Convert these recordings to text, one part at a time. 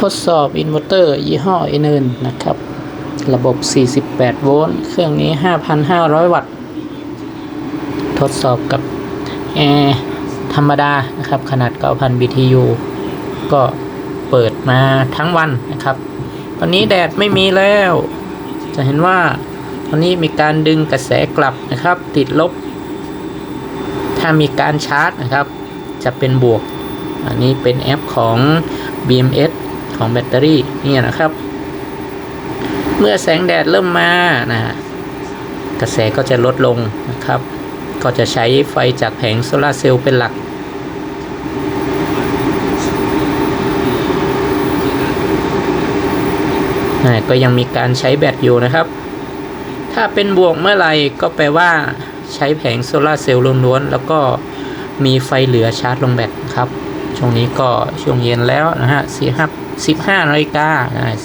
ทดสอบอินเวอร์เตอร์ยี่ห้อเอเนนนะครับ ระบบ 48 โวลต์ เครื่องนี้ 5,500 วัตต์ ทดสอบกับแอร์ธรรมดานะครับ ขนาด 9,000 BTU ก็เปิดมาทั้งวันนะครับ ตอนนี้แดดไม่มีแล้ว จะเห็นว่าตอนนี้มีการดึงกระแสกลับนะครับ ติดลบ ถ้ามีการชาร์จนะครับ จะเป็นบวก อันนี้เป็นแอปของ BMS ของแบตเตอรี่นี่นะครับ เมื่อแสงแดดเริ่มมานะฮะกระแสก็จะลดลงนะครับ ก็จะใช้ไฟจากแผงโซลาเซลล์เป็นหลักก็ยังมีการใช้แบตอยู่นะครับ ถ้าเป็นบวกเมื่อไหร่ก็แปลว่าใช้แผงโซลาเซลล์ล้วนๆแล้วก็มีไฟเหลือชาร์จลงแบตครับ ช่วงนี้ก็ช่วงเย็นแล้วนะฮะสี่ห้า สิบห้านาฬิกา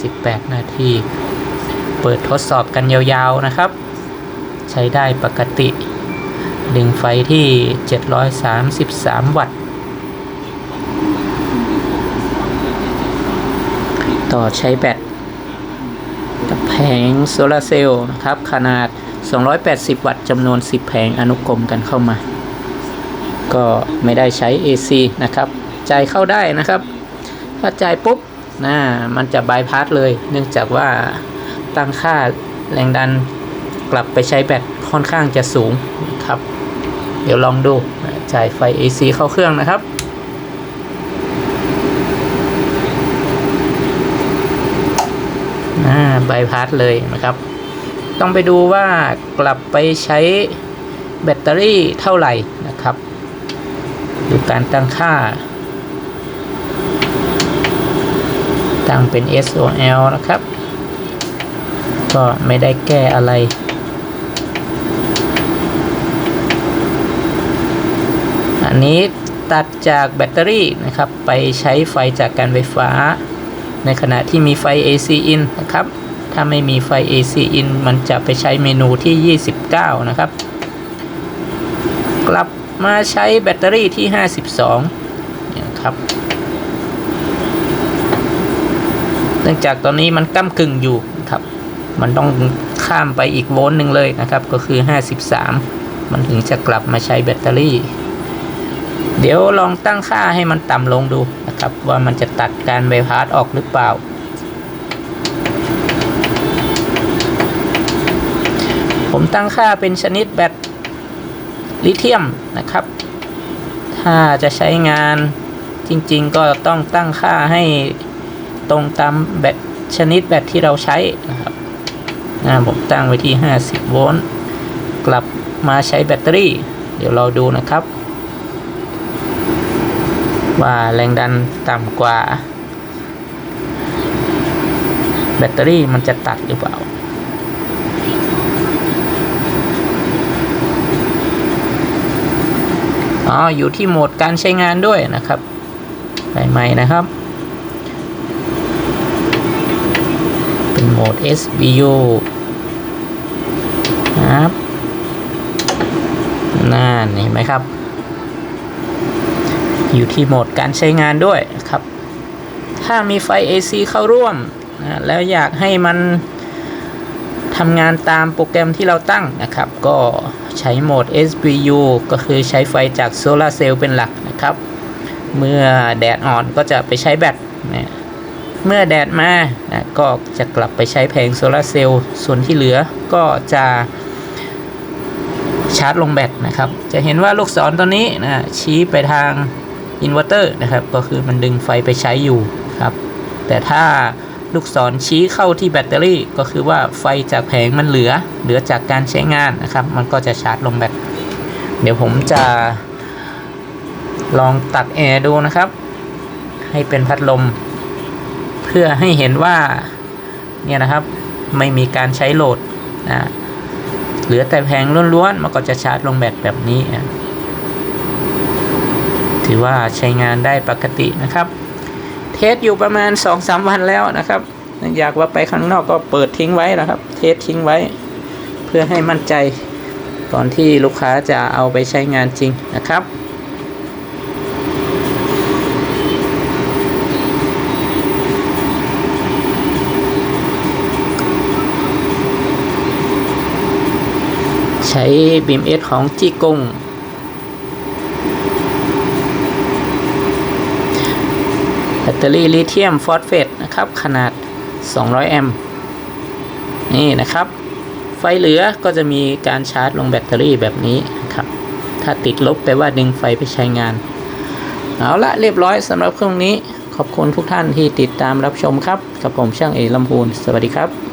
สิบแปดนาที เปิดทดสอบกันยาวๆนะครับ ใช้ได้ปกติ ดึงไฟที่ 733 วัตต์ ต่อใช้แบตกับแผงโซลาร์เซลล์นะครับ ขนาด 280 วัตต์จำนวน 10 แผงอนุกรมกันเข้ามา ก็ไม่ได้ใช้ AC นะครับ จ่ายเข้าได้นะครับ ถ้าจ่ายปุ๊บ นะมันจะบายพาสเลย เนื่องจากว่าตั้งค่าแรงดันกลับไปใช้แบตค่อนข้างจะสูงครับ เดี๋ยวลองดูจ่ายไฟ AC เข้าเครื่องนะครับอ่าบายพาสเลยนะครับ ต้องไปดูว่ากลับไปใช้แบตเตอรี่เท่าไหร่นะครับ ดูการตั้งค่า ตั้งเป็น SOL นะครับ ก็ไม่ได้แก้อะไร อันนี้ตัดจากแบตเตอรี่นะครับ ไปใช้ไฟจากการไฟฟ้า ในขณะที่มีไฟ AC in นะครับ ถ้าไม่มีไฟ AC in มันจะไปใช้เมนูที่ 29 นะครับ กลับมาใช้แบตเตอรี่ที่ 52นี่ยครับ เนื่องจากตอนนี้มันก้ากึ่งอยู่ครับมันต้องข้ามไปอีกโวลต์หนึ่งเลยนะครับก็คือ 53 มันถึงจะกลับมาใช้แบตเตอรี่ เดี๋ยวลองตั้งค่าให้มันต่ำลงดูนะครับว่ามันจะตัดการไบพาสออกหรือเปล่า ผมตั้งค่าเป็นชนิดแบตลิเธียมนะครับ ถ้าจะใช้งานจริงๆก็ต้องตั้งค่าให้ ตรงตามแบตชนิดแบตที่เราใช้นะครับนะผมตั้งไว้ที่ 50 โวลต์ กลับมาใช้แบตเตอรี่ เดี๋ยวเราดูนะครับ ว่าแรงดันต่ำกว่า แบตเตอรี่มันจะตัดหรือเปล่าอ๋ออยู่ที่โหมดการใช้งานด้วยนะครับไปใหม่นะครับ เป็นโหมด SBU ครับนั่นเห็นไหมครับ อยู่ที่โหมดการใช้งานด้วยครับ ถ้ามีไฟ AC เข้าร่วมนะแล้วอยากให้มันทำงานตามโปรแกรมที่เราตั้งนะครับ ก็ใช้โหมด SBU ก็คือใช้ไฟจากโซลาร์เซลล์เป็นหลักนะครับ เมื่อแดดอ่อนก็จะไปใช้แบตนะ เมื่อแดดมานะก็จะกลับไปใช้แผงโซลาร์เซลล์ส่วนที่เหลือก็จะชาร์จลงแบตนะครับ จะเห็นว่าลูกศรตัวนี้นะชี้ไปทางอินเวอร์เตอร์นะครับ ก็คือมันดึงไฟไปใช้อยู่ครับ แต่ถ้าลูกศรชี้เข้าที่แบตเตอรี่ ก็คือว่าไฟจากแผงมันเหลือ เหลือจากการใช้งานนะครับ มันก็จะชาร์จลงแบต เดี๋ยวผมจะลองตัดแอร์ดูนะครับ ให้เป็นพัดลม เพื่อให้เห็นว่าเนี่ยนะครับไม่มีการใช้โหลดนะเหลือแต่แผงล้วนๆมันก็จะชาร์จลงแบตแบบนี้ ถือว่าใช้งานได้ปกตินะครับ เทสอยู่ประมาณ 2-3 วันแล้วนะครับเนื่องจากว่าไปข้างนอกก็เปิดทิ้งไว้นะครับ เทสทิ้งไว้ เพื่อให้มั่นใจก่อนที่ลูกค้าจะเอาไปใช้งานจริงนะครับ ใช้ BMS ของจีกงแบตเตอรี่ลิเธียมฟอสเฟตนะครับ ขนาด 200 แอมป์นี่นะครับ ไฟเหลือก็จะมีการชาร์จลงแบตเตอรี่แบบนี้นะครับ ถ้าติดลบแปลว่าดึงไฟไปใช้งาน เอาละเรียบร้อยสำหรับเครื่องนี้ ขอบคุณทุกท่านที่ติดตามรับชมครับ กับผมช่างเอลำพูน สวัสดีครับ